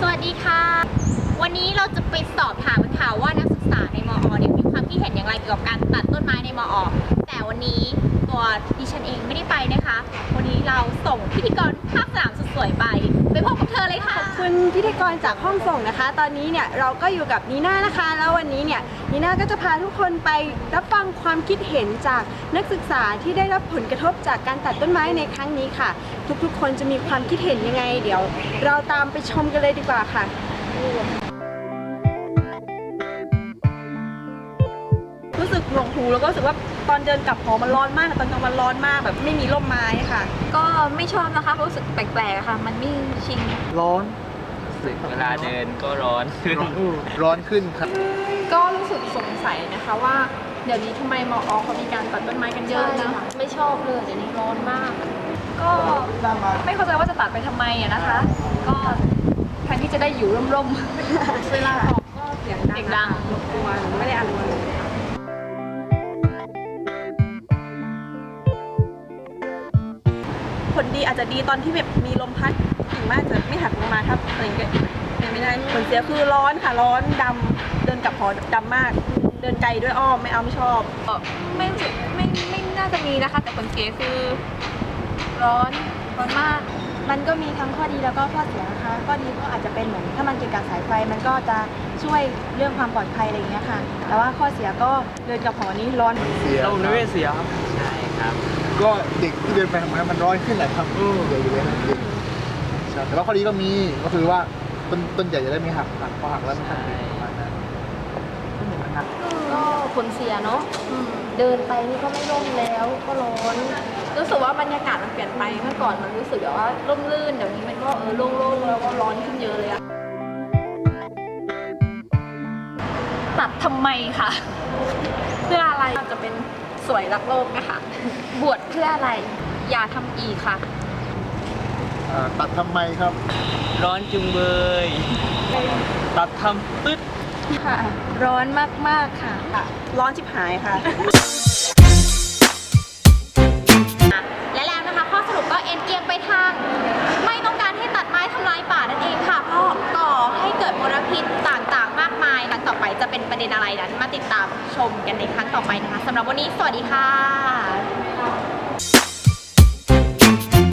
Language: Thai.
สวัสดีค่ะ วันนี้เราจะไปสอบถาม ดิฉันเองไม่ได้ไปนะคะ วันนี้เราส่งพิธีกรภาคสนามสุดสวยไป ไปพบกับเธอเลยค่ะ คุณพิธีกรจากห้องส่งนะคะ ตอนนี้เนี่ยเราก็อยู่กับนีน่านะคะ แล้ววันนี้เนี่ยนีน่าก็จะพาทุกคนไปรับฟังความคิดเห็นจากนักศึกษาที่ได้รับผลกระทบจากการตัดต้นไม้ในครั้งนี้ค่ะ ทุกๆ คนจะมีความคิดเห็นยังไง เดี๋ยว เราตามไปชมกันเลยดีกว่าค่ะ รู้สึกหนวกหูแล้วก็รู้สึกว่าตอนเดินกลับหอมันร้อนมากตอนกลางวันร้อนมากแบบไม่มีร่มไม้ค่ะ ก็ไม่ชอบนะคะเพราะรู้สึกแปลกๆอะค่ะ มันไม่ชิน ร้อนเวลาเดินก็ร้อนขึ้น ร้อนขึ้นครับ ก็รู้สึกสงสัยนะคะว่า เดี๋ยวนี้ทำไมมอเขามีการตัดต้นไม้กันเยอะนะไม่ชอบเลยเดี๋ยวนี้ร้อนมาก ก็ไม่เข้าใจว่าจะตัดไปทำไมอะนะคะ ก็แทนที่จะได้อยู่ร่มๆเวลาออกก็เสียงดังรบกวนไม่ได้อารมณ์ ผลดีอาจจะดีตอนที่แบบมีลมพัดกิ่งไม้อาจจะไม่หักลงมาทับอะไรอย่างเงี้ยเป็นไม่ได้ผลเสียคือร้อนค่ะร้อนดำเดินกลับหอดำมาก เดินไกลด้วยอ้อมไม่เอาไม่ชอบไม่รู้สึกไม่ไม่น่าจะมีนะคะ แต่ผลเสียคือร้อนร้อนมาก มันก็มีทั้งข้อดีแล้วก็ข้อเสียนะคะข้อดีก็อาจจะเป็นเหมือนถ้ามันเกี่ยวกับสายไฟมันก็จะช่วยเรื่องความปลอดภัยอะไรอย่างเงี้ยค่ะ แต่ว่าข้อเสียก็เดินกับหอนี้ร้อน เสียเราไม่เสียครับ ใช่ครับ ก็เด็กที่เดินไปทำไมมันร้อนขึ้นแหละครับเดี๋ยวอยู่เลยนะเด็กใช่แต่ว่าข้อดีก็มีก็คือว่าต้นต้นใหญ่จะได้ไม่หักหักพอหักแล้วมันหักเองประมาณนั้นก็ผลเสียเนาะอืมเดินไปนี่ก็ไม่ร่มแล้วก็ร้อนรู้สึกว่าบรรยากาศมันเปลี่ยนไปเมื่อก่อนมันรู้สึกแบบว่าร่มรื่นเดี๋ยวนี้มันก็เออโล่งๆแล้วก็ร้อนขึ้นเยอะเลยอะตัดทำไมคะเพื่ออะไรจะเป็น สวยรักโลกนะคะ บวชเพื่ออะไร อย่าทำอีกค่ะ อ่าตัดทำไมครับ ร้อนจุงเบย ตัดทำปึ๊ด ค่ะ ร้อนมาก ๆ ค่ะ ร้อนชิบหายค่ะและแล้วนะคะ เป็นประเด็นอะไรนั้นมาติดตามชมกันในครั้งต่อไปนะคะสำหรับวันนี้สวัสดีค่ะ